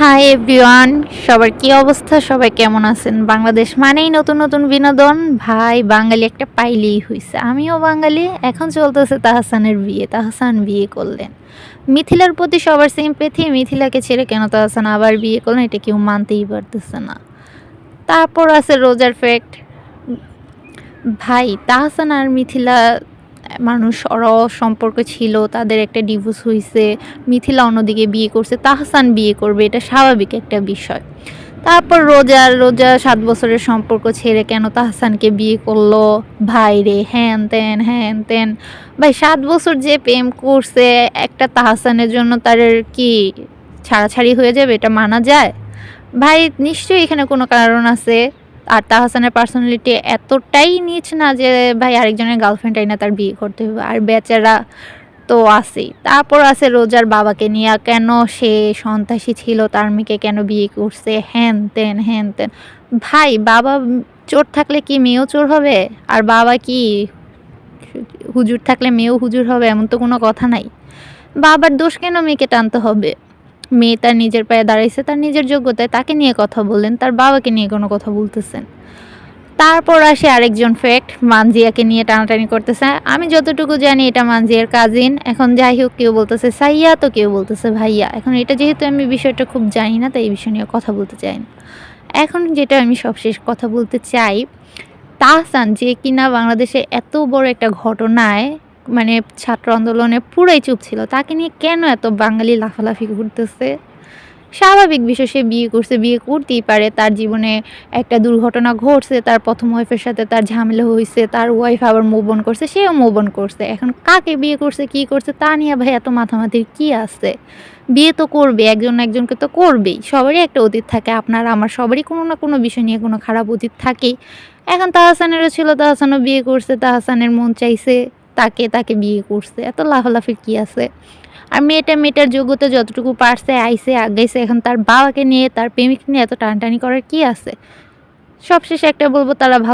Hi everyone সবার কি অবস্থা? সবাই কেমন আছেন? বাংলাদেশ মানেই নতুন নতুন বিনোদন। ভাই, বাঙালি একটা পাইলেই হইছে। আমিও বাঙালি। এখন চলতেছে তাহসানের বিয়ে। তাহসান বিয়ে করলেন। মিথিলার প্রতি সবার সিম্পেথি মিথিলাকে ছেড়ে কেন তাহসান আবার বিয়ে করলেন? এটা কেউ মানতেই পারতেছে না। তারপর আছে রোজার ফ্যাক্ট ভাই, তাহসান আর মিথিলা মানুষ র সম্পর্ক ছিল, তাদের একটা ডিভোর্স হয়েছে মিথিলা অন্যদিকে বিয়ে করছে, তাহসান বিয়ে করবে, এটা স্বাভাবিক একটা বিষয়। তারপর রোজা রোজা সাত বছরের সম্পর্ক ছেড়ে কেন তাহসানকে বিয়ে করল? ভাই রে হ্যান ত্যান হ্যান ত্যান ভাই, সাত বছর যে প্রেম করছে, একটা তাহসানের জন্য তার কি ছাড়াছাড়ি হয়ে যাবে, এটা মানা যায়? ভাই, নিশ্চয়ই এখানে কোনো কারণ আছে? আর তাহসানের পার্সোনালিটি এতটাই নিচ না যে, ভাই, আরেকজনের গার্লফ্রেন্ড না তার বিয়ে করতে হবে। আর বেচারা তো আছেই। তারপর আছে রোজার বাবাকে নিয়ে, কেন সে সন্ত্রাসী ছিল, তার মেয়েকে কেন বিয়ে করছে? হ্যান তেন হ্যান তেন। ভাই, বাবা চোর থাকলে কি মেয়েও চোর হবে? আর বাবা কি হুজুর থাকলে মেয়েও হুজুর হবে? এমন তো কোনো কথা নাই। বাবার দোষ কেন মেয়েকে টানতে হবে? মেয়ে তার নিজের পায়ে দাঁড়াইছে, তার নিজের যোগ্যতায় তাকে নিয়ে কথা বললেন, তার বাবাকে নিয়ে কোনো কথা বলতেছেন। তারপর আসে আরেকজন ফ্যাক্ট মানজিয়াকে নিয়ে টানাটানি করতেছে। আমি যতটুকু জানি এটা মানজিয়ার কাজিন এখন যাই হোক কেউ বলতেছে সাইয়া, তো কেউ বলতেছে ভাইয়া। এখন এটা যেহেতু আমি বিষয়টা খুব জানি না, তাই এই বিষয় নিয়ে কথা বলতে চাই না। এখন যেটা আমি সবশেষ কথা বলতে চাই, তাহসান যে কিনা বাংলাদেশে এত বড় একটা ঘটনায় মানে ছাত্র আন্দোলনে পুরাই চুপ ছিল। তাকে নিয়ে কেন এত বাঙালি লাফালাফি করতেছে? স্বাভাবিক বিষয়, সে বিয়ে করছে, বিয়ে করতেই পারে। তার জীবনে একটা দুর্ঘটনা ঘটছে, তার প্রথম ওয়াইফের সাথে তার ঝামেলা হয়েছে তার ওয়াইফ আবার মুভ অন করছে, সেও মুভ অন করছে। এখন কাকে বিয়ে করছে, কি করছে, তা নিয়ে ভাই এত মাথামাতির কি আছে? বিয়ে তো করবে, একজন একজনকে তো করবেই। সবারই একটা অতীত থাকে, আপনার, আমার সবারই কোনো না কোনো বিষয় নিয়ে কোনো খারাপ অতীত থাকেই। এখন তাহসানেরও ছিল, তাহসানও বিয়ে করছে, তাহসানের মন চাইছে। তাকে তাকে বিয়ে করছে। এত লাফালাফির কি আছে? আর মেয়েটা, মেয়েটার যোগ্যতা যতটুকু পারছে আইসে আগাইছে, এখন তার বাবাকে নিয়ে, তার প্রেমিক নিয়ে এত টানটানি করার কি আছে? সবশেষে একটা বলব, তারা